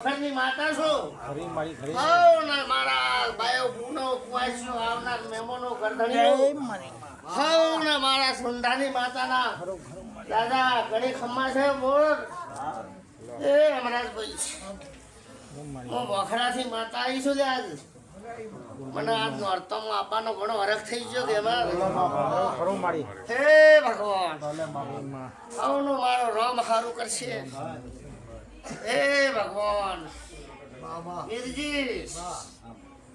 ઘરની માતા છો? ખરી મારી બાયો બુનો કુવાસ્યો આવનાર મહેમાનો હઉ ને મારા સુંધાની માતાના. દાદા ઘણી ખમ્મા છે બોલ. એ અમરાજભાઈ હું વખડાથી માતા આવી છું આજ. મને આજ નોરતમાં આપવાનો ઘણો હરખ થઈ ગયો કે હે ભગવાન. આવનું મારો રમ હારું કરશે. હે ભગવાન. વીરજી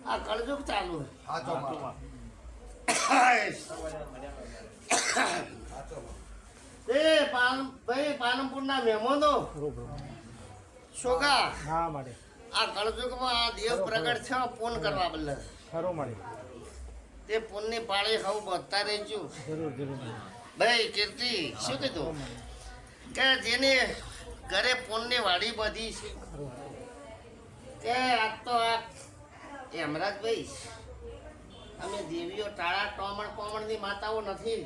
આ કળજુગ ચાલુ એ પાલન ભાઈ પાલનપુરના મહેમાનો. શોગા હા મારી. આ કળજુગમાં આ દેવ પ્રગટ છે પૂન કરવા બદલે. ખરું મળે તે પૂનની પાળી ખાવું બધતા રહેજો જરૂર જરૂર. ભાઈ કીર્તિ શું કીધું? કે જેને ઘરે પૂનની વાડી બધી છે. કે આજ તો આ હેમરાજભાઈ અમે દેવીઓ ટાળા ટોમણ કોમણની માતાઓ નથી.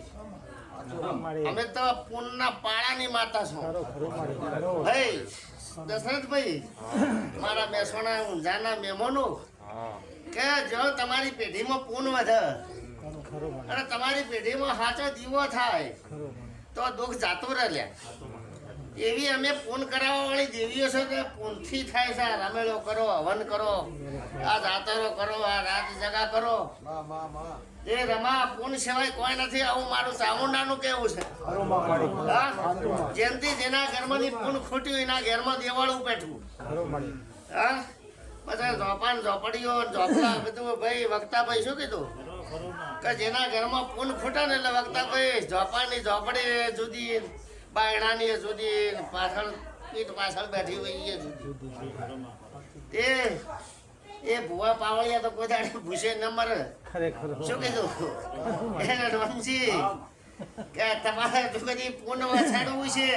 અમે તો પૂનના પાળાની માતા છો. ભાઈ દશરથ ભાઈ મારા બેસવાના ઊંઝાના મહેમાનો, કે જો તમારી પેઢીમાં પૂન વધે અને તમારી પેઢીમાં સાચો દીવો થાય, તો દુઃખ જાતું રહ્યા એવી અમે પૂન કરાવવા વાળી દેવીઓ છે કે પૂનથી થાય છે. રમેળો કરો, હવન કરો, આ જાતરો કરો, આ રાત જગા કરો. એ રમા પૂન સિવાય કોઈ નથી. આવું મારું ચામુંડાનું કેવું છે. જેમથી જેના ઘરમાંથી પૂન ખૂટ્યું, એના ઘરમાં દેવાળું બેઠવું હા? પછી ઝોપાન ઝોપડીઓ, ઝોપડા બધું. ભાઈ, વક્તાભાઈ શું કીધું? કે જેના ઘરમાં પૂન ખૂટે ને એટલે વક્તાભાઈ ઝોપાની ઝોપડી જુદી. બાયણાની સુધી પાછળ પીઠ પાછળ બેઠી હોય એ તે એ ભુવા પાવળિયા તો કોઈ દાડે ભૂસે ન મરે. શું કીધું? એને રમજી. કે તમારે જો પૂર્ણ પૂન વછાડવું છે?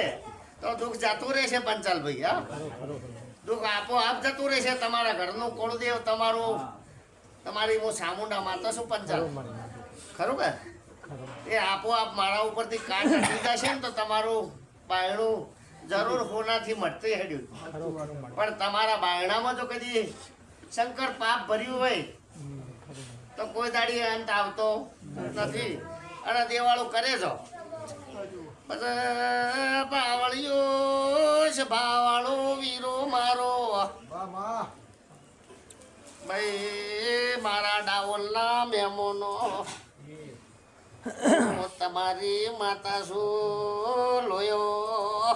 તો દુઃખ જતું રહેશે પંચાલ ભાઈ હા? દુઃખ આપોઆપ જતું રહેશે. તમારા ઘરનું કોળદેવ તમારું તમારી હું સામુંડા માતા છું પંચાલ. ખરું કે? એ આપોઆપ મારા ઉપરથી કાંઈ હટી જશે ને તો તમારું બાયણું જરૂર હોનાથી મટતી હેડ્યું. પણ તમારા બાયણામાં જો કદી શંકર પાપ ભર્યું હોય, તો કોઈ દાડી અંત આવતો નથી. અને દેવાળું કરે છો બાવળિયો છે બાવાળો વીરો મારો. ભાઈ, મારા ડાવલના મહેમાનો હું તમારી માતા છું લોયો?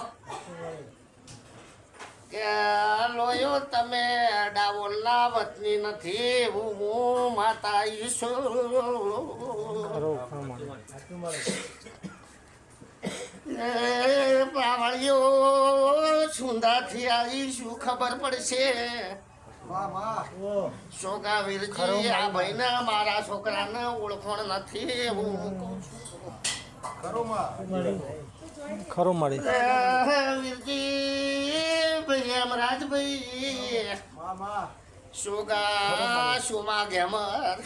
કે લોયો તમે? ડાવોલના વતની નથી, હું માતા ઈશું પાવળિયો સુંદાથી આવી શું ખબર પડશે. સોગા વીરજી આ ભાઈને મારા છોકરાને ઓળખણ નથી હું કહું છું. ખરું મળી વીરજી ભાઈ હેમરાજભાઈ સોગા સોમા ગેમર.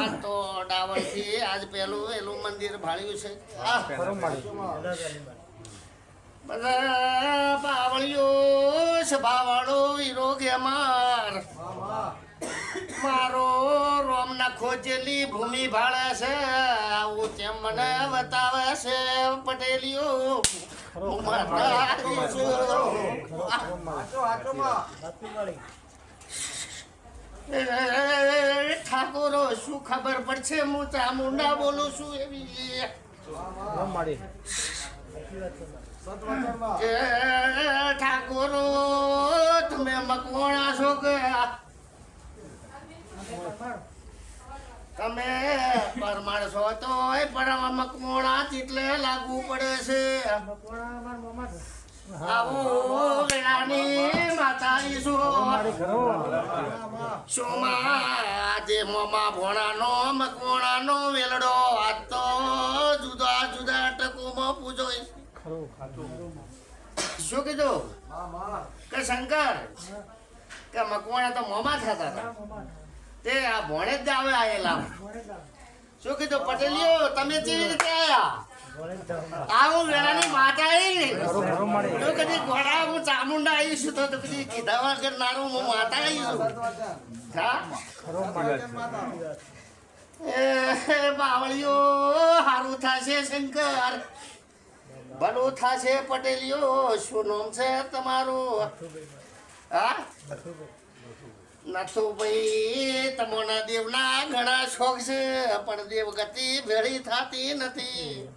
આ તો ડાવરથી આજ પેલું એલું મંદિર ભાળ્યું છે. આ ખરું મારી. બધા બાવળીઓ હીરો ગેમાર મારો રોમના ખોજેલી ભૂમિ ભાળે છે. આવું તેમ મને બતાવે છે પટેલીઓ. ઠાકોરો શું ખબર પડશે? હું ચામુંડા બોલું છું એવી. એ તમે મકવાણા છો તમે પરમાણ છો તો પણ મકવાણા એટલે લાગુ પડે છે? આવો વેળાની માતા ઈશો મારી ખરું સોમા આજે મોમા ભોણાનો, મકવાણાનો વેલડો? આ તો જુદા જુદા ટકોમાં પૂજો ખરું શું કીધું? કે શંકર? કે મકવાણા તો મોમાં થતા હતા. તે આ ભોણે જ આવે આયેલા. શું કીધું? પટેલીઓ તમે કેવી રીતે આયા? આવું વેળાની માતા આવી જો કદી ઘોડા હું ચામુંડા આવીશું તો તો કદી કીધા વગર હું માતા આવીશું હા એ બાવળીઓ હારું થશે શંકર. ભલું થશે પટેલિયો શું નામ છે તમારું? હા? નથુભાઈ. તમોના દેવના ઘણા શોખ છે પણ દેવગતિ ભેળી થતી નથી.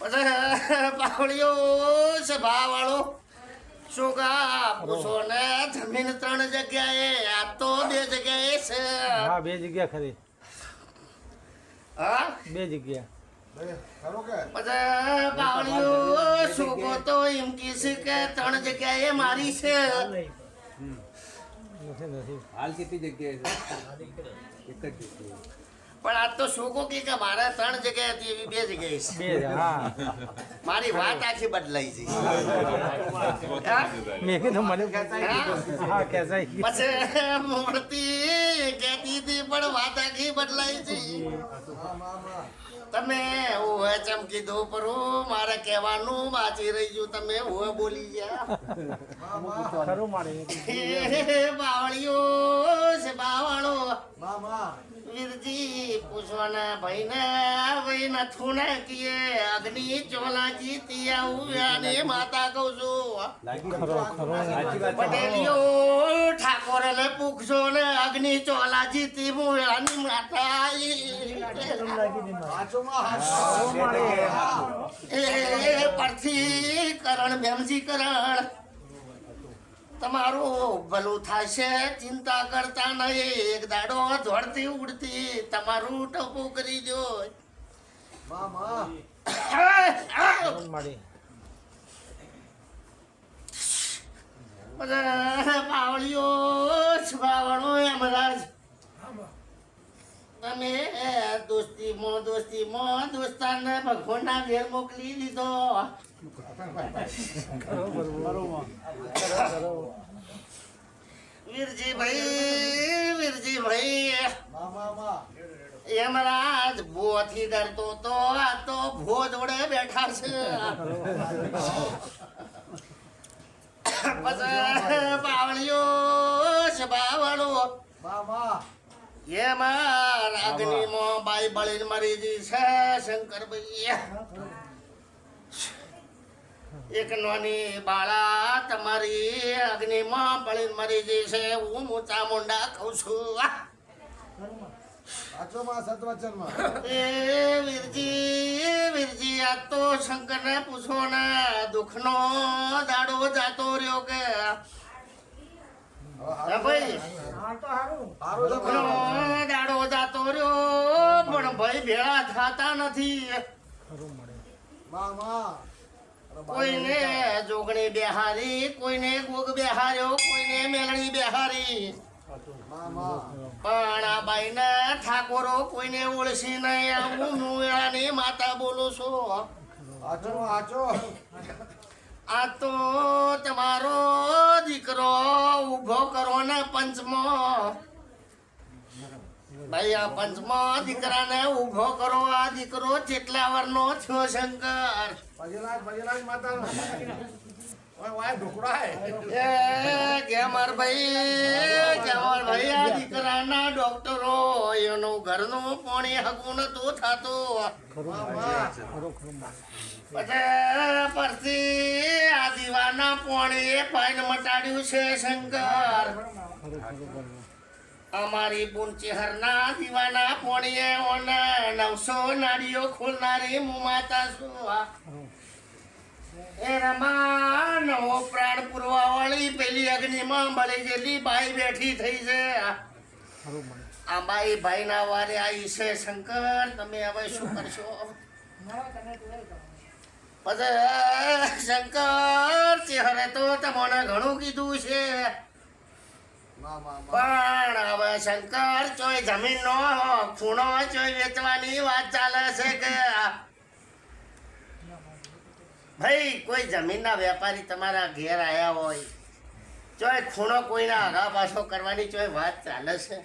પછી વાળો શું કા પૂછો ને જમીન ત્રણ જગ્યાએ આ તો બે જગ્યાએ છે. હા બે જગ્યા ખરી. હા? બે જગ્યા. પછી બાવળીઓ સુગો તો એમ કીધું કે ત્રણ જગ્યાએ મારી છે. હાલ કેટલી જગ્યાએ છે? એક જ જગ્યાએ. પણ આ તો સુગો કે કે મારે ત્રણ જગ્યાએ હતી એવી બે જગ્યાએ છે. મારી વાત આખી બદલાઈ ગઈ મેં કીધું મને પછી મૂર્તિ કહેતી હતી પણ વાત આખી બદલાઈ ગઈ તમે ઓવે ચમ દો પરો મારે કહેવાનું વાંચી રહી ગયું. તમે ઓવે બોલી ગયા. બાવળીઓ છે બાવળો. વીરજી. પૂછવાના ભાઈને ભાઈ નથું ને કીએ અગ્નિ ચોલાજી તિયા વ્યાને માતા કહું છું. પટેલીઓ ઠાકોર ને પૂછશો ને અગ્નિ ચોલાજી તી હું માતા એ પરથી કરણ ભેમજી કરણ તમારું ભલું થશે ચિંતા કરતા નહીં. એક દાડો ધોળતી ઉડતી તમારું ટપું કરી મળે પાવળીઓ બાવળો એમરાજ તમે દોસ્તીમાં દોસ્તીમાં દોસ્તાને ભગવાનના ઘેર મોકલી દીધો. ખરો બરોબર ખરો વીરજી ભાઈ વીરજી ભાઈ એમરાજ ભૂથી ડરતો તો આ તો ભૂ જોડે બેઠા છે. બાવળીઓ છે બાવળો. એમાં અગ્નિમાં બાઈ બળી મરી ગઈ છે શંકરભાઈ એક નોની બાળા તમારી અગ્નિમાં બળી મરી ગઈ છે. હું હું ચામુંડા કહું છું. એ વીરજી વીરજી આ તો શંકરને પૂછો ને દુઃખનો દાડો જાતો રહ્યો કે? ભાઈ? દુઃખનો દાડો જાતો રહ્યો પણ ભાઈ ભેળા થતા નથી. કોઈને જોગણી બેહારી કોઈને ગોગ બેહાર્યો કોઈને મેલણી બેહારી. પણ આ બાઈને ઠાકોરો કોઈને ઓળખી નહીં. હું મુવેળાની માતા બોલું છું. આ તો તમારો દીકરો ઊભો કરો ને પંચમો. ભાઈ આ પંચમો દીકરાને ઊભો કરો આ દીકરો જેટલા વરનો છો શંકર. એ ગેમર ભાઈ ગેમર ભાઈ આ દીકરાના ડોક્ટરો એનું ઘરનું પાણી હગું નતું થતું. પછી પરથી આ દીવાના પાણી પાઈન મટાડ્યું છે શંકર. અમારી બુનચેહરના દીવાના પોણીએ ઓના નવસો નાડીઓ ખોલનારી મુમાતા ખરું એ નવો પ્રાણ પૂરવા વાળી પેલી અગ્નિમાં બળી ગયેલી બાઈ બેઠી થઈ છે. આ બાઈ ભાઈના વારે આવી છે શંકર, તમે હવે શું કરશો? પછી શંકર, ચહેરે તો તમને ઘણું કીધું છે. પણ હવે શંકર ચોય જમીનનો ખૂણો ચોય વેચવાની વાત ચાલે છે કે? ભાઈ, કોઈ જમીનના વેપારી તમારા ઘેર આવ્યા હોય, ચોય ખૂણો કોઈના આગા પાછો કરવાની ચોય વાત ચાલે છે?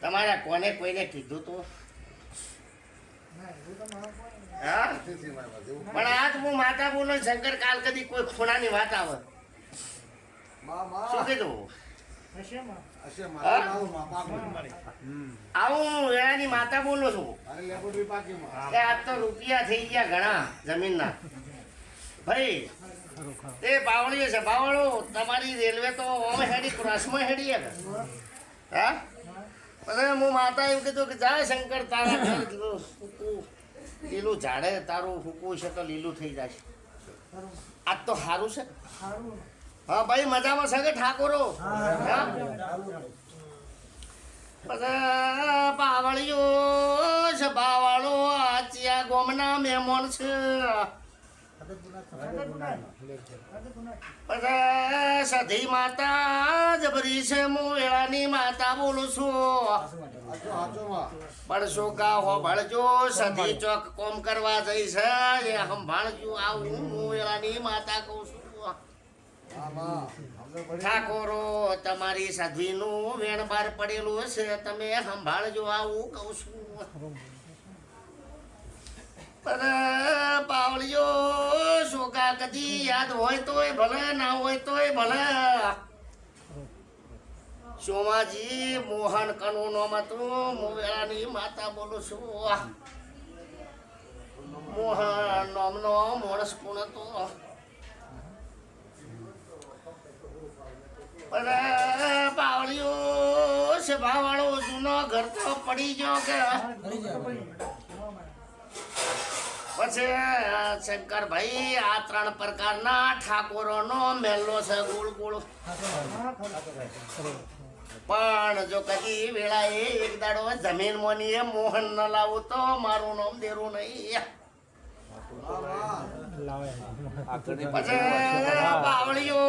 તમારા કોને કોઈને કીધું તું? પણ આજ હું માતા બોલો શંકર કાલ કદી કોઈ ખૂણાની વાત આવે? શું કીધું? આવું વેળાની માતા બોલું છું. આજ તો રૂપિયા થઈ ગયા ઘણા જમીનના. ભાઈ તે બાવળીઓ છે. બાવળો તમારી રેલવે તો ઓમે હેડી ક્રોસમાં હેડી હે હા? પછી હું માતા એવું કીધું કે જા શંકર તારા ઘર લીલું લીલું ઝાડે તારું ફૂકવું છે તો લીલું થઈ જાય. આજ તો સારું છે? હા ભાઈ મજામાં છે કે ઠાકોરો? પાવળિયો છે બાવળો આચિયા ગોમના મહેમાન છે. સધી માતા જબરી છે હું વેળાની માતા બોલું છું. પડશો કા હો ભળજો સધી ચોક કોમ કરવા જઈ છે એ સંભાળજો આવું હું વેળાની માતા કહું છું. ઠાકોરો, તમારી સાધ્વીનું વેણ બાર પડેલું હશે. તમે સંભાળજો, આવું કહું છું. પણ શોકા કદી યાદ હોય તોય ભલે, ના હોય તોય ભલે. સોમાજી, મોહન કનુ નો મોવેરાની માતા બોલું છું. મોહન નોમનો મોણસ પૂર્ણ કોણ પણ પાવળીઓ સભાવાળો જૂનો ઘર તો પડી ગયો કે? પછી શંકરભાઈ આ ત્રણ પ્રકારના ઠાકોરોનો મેલો છે, ગોળ પણ જો કદી વેળાએ એક દાડો જમીન મોની એ મોહન ન લાવું તો મારું નામ દેરું નહીં. બાવળીઓ,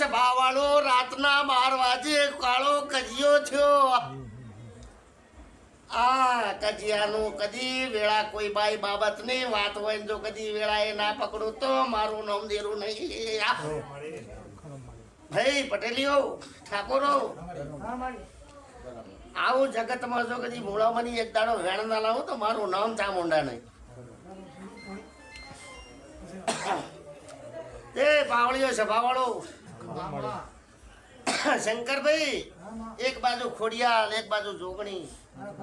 સભાવાળો, રાતના બાર વાગે કાળો કજિયો થયો. આ કજિયાનું કદી વેળા કોઈ બાઈ બાબતની વાત હોય જો કદી વેળા એ ના પકડું તો મારું નામ દેરું નહીં. ભાઈ પટેલીઓ, ઠાકોરો, આવું જગતમાં જો કદી મૂળામાંની એક દાડો વેણ ના લાવું તો મારું નામ ચામુંડા નહીં. તે પાવળીઓ સભાવાળો શંકરભાઈ, એક બાજુ ખોડિયાલ, એક બાજુ જોગણી.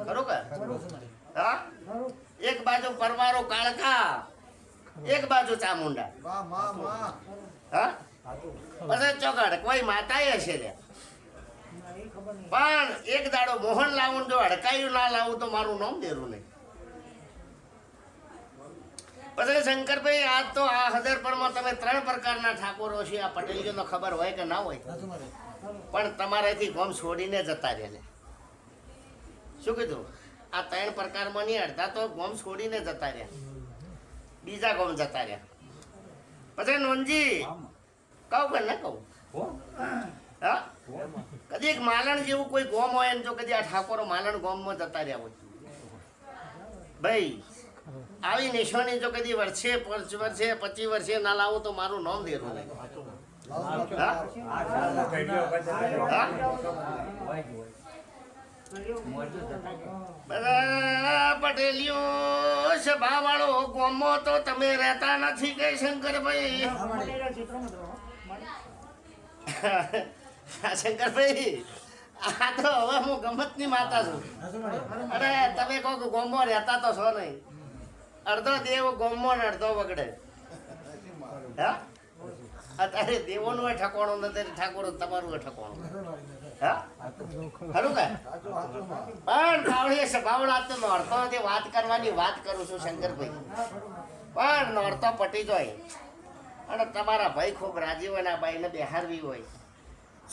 ખરું કે એક બાજુ પરવારો કાળકા એક બાજુ ચામુંડા. હા? પછી ચોકડ કોઈ માતા હશે રે પણ એક દાડો મોહન લાવું જો અડકાયું ના લાવું તો મારું નામ દેરું નહીં. પછી શંકરભાઈ આજ તો આ હદરપરમાં તમે ત્રણ પ્રકારના ઠાકોરો છે આ પટેલીઓનો ખબર હોય કે ના હોય? પણ તમારાથી ગોમ છોડીને જતા રહે શું કીધું? આ ત્રણ પ્રકારમાં નહીં અડધા તો ગોમ છોડીને જતા રહ્યા. બીજા ગોમ જતા રહ્યા. પછી નોનજી કહું કે ના કહું? હા? કદી એક માલણ જેવું કોઈ ગોમ હોય ને જો કદી આ ઠાકોરો માલણ ગોમમાં જતા રહ્યા હોય. ભાઈ આવી નિશાની જો કદી વર્ષે પાંચ વર્ષે પચીસ વર્ષે ના લાવો તો મારું નામ દેરું નહીં હા? હા? બધા ગોમો તો તમે રહેતા નથી કે શંકરભાઈ શંકરભાઈ, આ તો હવે હું ગમતની માતા છું અરે, તમે કહો કે ગોમમાં રહેતા તો છો નહીં અડધો દેવ ગોમો ને અડધો વગડે. અત્યારે દેવોનું એ ઠકોણું નથી ઠાકોર તમારું એ ઠકોણું હા? ખરું કે? પણ બાવળીએ સભાવડા તો નોરતો તે વાત કરવાની વાત કરું છું, શંકરભાઈ. પણ નોરતો પટી જાય. અને તમારા ભાઈ ખૂબ રાજી હોય આ બાઈને બેહારવી હોય.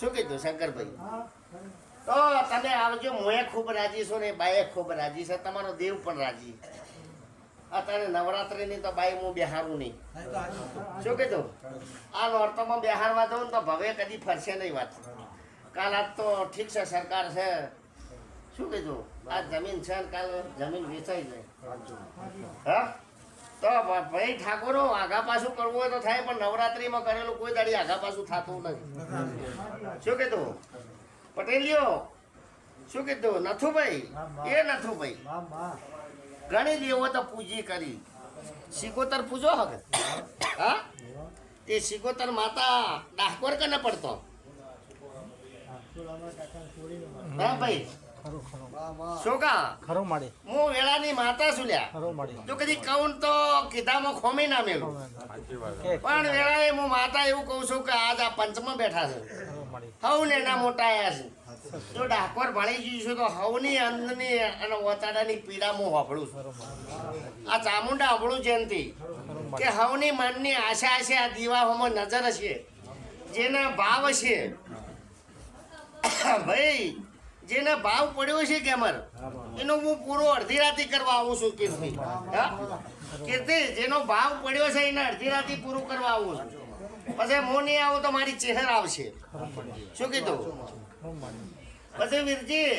શું કીધું શંકરભાઈ? તો તમે આવજો હું ખૂબ રાજી છું ને એ બાઈએ ખૂબ રાજી છે, તમારો દેવ પણ રાજી. અત્યારે નવરાત્રિની તો બાઈ હું બેહારું નહીં. શું કીધું? આ નોરતોમાં બેહારવા ને તો ભવે કદી ફરશે નહીં વાત. કાલ આજ તો ઠીક છે સરકાર છે. શું કીધું? આ જમીન છે ને કાલ જમીન વેચાઈ જાય. હા? તો ભાઈ ઠાકોરો આગા પાછું કરવું હોય તો થાય પણ નવરાત્રીમાં કરેલું કોઈ દાડી આગા પાછું થતું નથી શું કીધું? પટેલીઓ શું કીધું? નથુભાઈ? એ નથુભાઈ. ઘણી દેવો તો પૂજી કરી. સિગોતર પૂજો હવે. હા? તે સિગોતર માતા ડાકોર કને પડતો? હા ભાઈ? શોકા? ખરું મળે હું વેળાની માતા છું લ્યા. ખરું મળે જો કદી કહું તો કીધામાં ખોમી ના મેલું. પણ વેળાએ હું માતા એવું કહું છું કે આજ આ પંચમાં બેઠા છે. હવ ને એના મોટા આયા છે. જો ડાકોર ભણી ગયું છું તો હવની અંદની અને વતાડાની પીડા હું વાપરું છું. આ ચામુંડા હવળું જયંતી કે હવની મનની આશા છે આ દીવાઓમાં નજર છે જેના ભાવ છે ભાઈ, જેને ભાવ પડ્યો છે કે અમર એનો હું પૂરો અડધી રાતી કરવા આવું છું કીર્તિ. કીર્તિ, જેનો ભાવ પડ્યો છે એને અડધી રાતી પૂરું કરવા આવું છું. પછી હું નહીં આવું તો મારી ચહેર આવશે. શું કીધું? પછી વીરજી.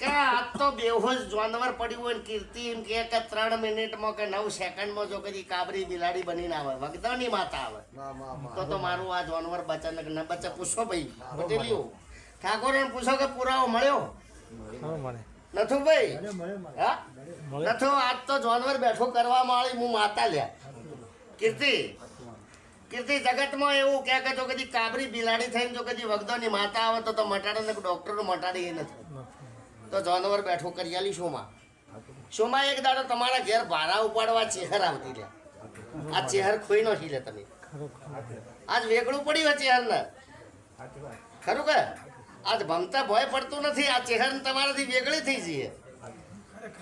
કે આ તો બેહોશ જાનવર પડ્યું હોય ને કીર્તિ એમ કે કે ત્રણ મિનિટમાં કે નવ સેકન્ડમાં જો કદી કાબરી બિલાડી બનીને આવે. વગદાની માતા આવે. તો તો મારું આ જાનવર બચન ને બચે પૂછો ભાઈ. પટેલીઓ ઠાકોરને પૂછો કે પુરાવો મળ્યો? મળે. નથું ભાઈ? નથુ નથો આજ તો જાનવર બેઠો કરવા માળી હું માતા લ્યા. કીર્તિ કીર્તિ જગતમાં એવું કે કે જો કદી કાબરી બિલાડી થઈને જો કદી વગદોની માતા આવે તો તો મટાડે ને ડોક્ટર મટાડી એ નથી. તો જાનવર બેઠો કરી આલી શોમાં. શોમાં એક દાડો તમારા ઘેર ભારા ઉપાડવા ચેહર આવતી લે આ ચેહર ખોઈ નો લે તમે. આજ વેગળું પડ્યું હોય ચેહર ને ખરું કે? આજ ભમતા ભય પડતું નથી, આ ચેહર તમારાથી વેગળી થઈ જઈએ.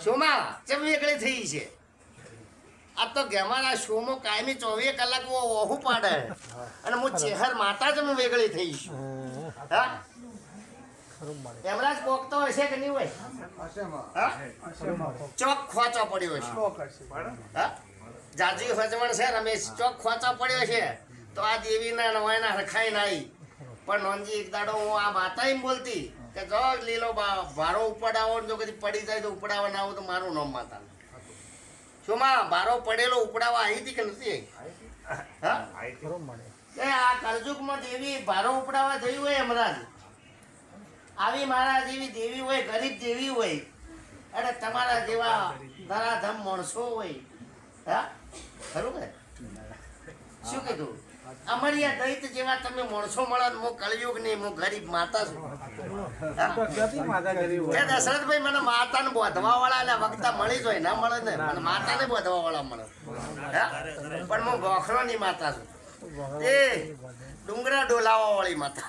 શોમાં કેમ વેગળી થઈ છે? આ તો ગેમાના શોમાં કાયમી ચોવીસ કલાક ઓહુ ઓહું પાડે. અને હું ચેહર માતા જ હું વેગળી થઈ છું હા? એમરાજ કોક તો હશે કે નહીં હોય? ચોક ખોચો પડ્યો છે હા? જાજી હજવણ છે રમેશ ચોક ખોચો પડ્યો છે. તો આ દેવીના નવાયના રખાઈ નાઈ. પણ નોંજી એક દાડો હું આ માતા એમ બોલતી કે જો લીલો ભારો ઉપડાવો જો કદી પડી જાય તો ઉપડાવવા ના આવું તો મારું નામ માતા. શું માં ભારો પડેલો ઉપડાવા આવી હતી કે નથી આવી? આ કળજુગમાં દેવી ભારો ઉપડાવા થયું હોય હમણાં આવી મારા જેવી દેવી હોય, ગરીબ દેવી હોય, અને તમારા જેવા ધરાધમ માણસો હોય. હા? ખરું કે? શું કીધું? અમારી આ દૈત જેવા તમે માણસો મળે હું કળયુગ નહીં હું ગરીબ માતા છું. એ દશરથભાઈ મને માતાને બોધવા વાળા એટલે વખતા મળી જ હોય ના મળે ને? મને માતાને બોધવા વાળા મળે પણ હું ગોખરોની માતા છું. એ ડુંગરા ડોલાવા વાળી માતા.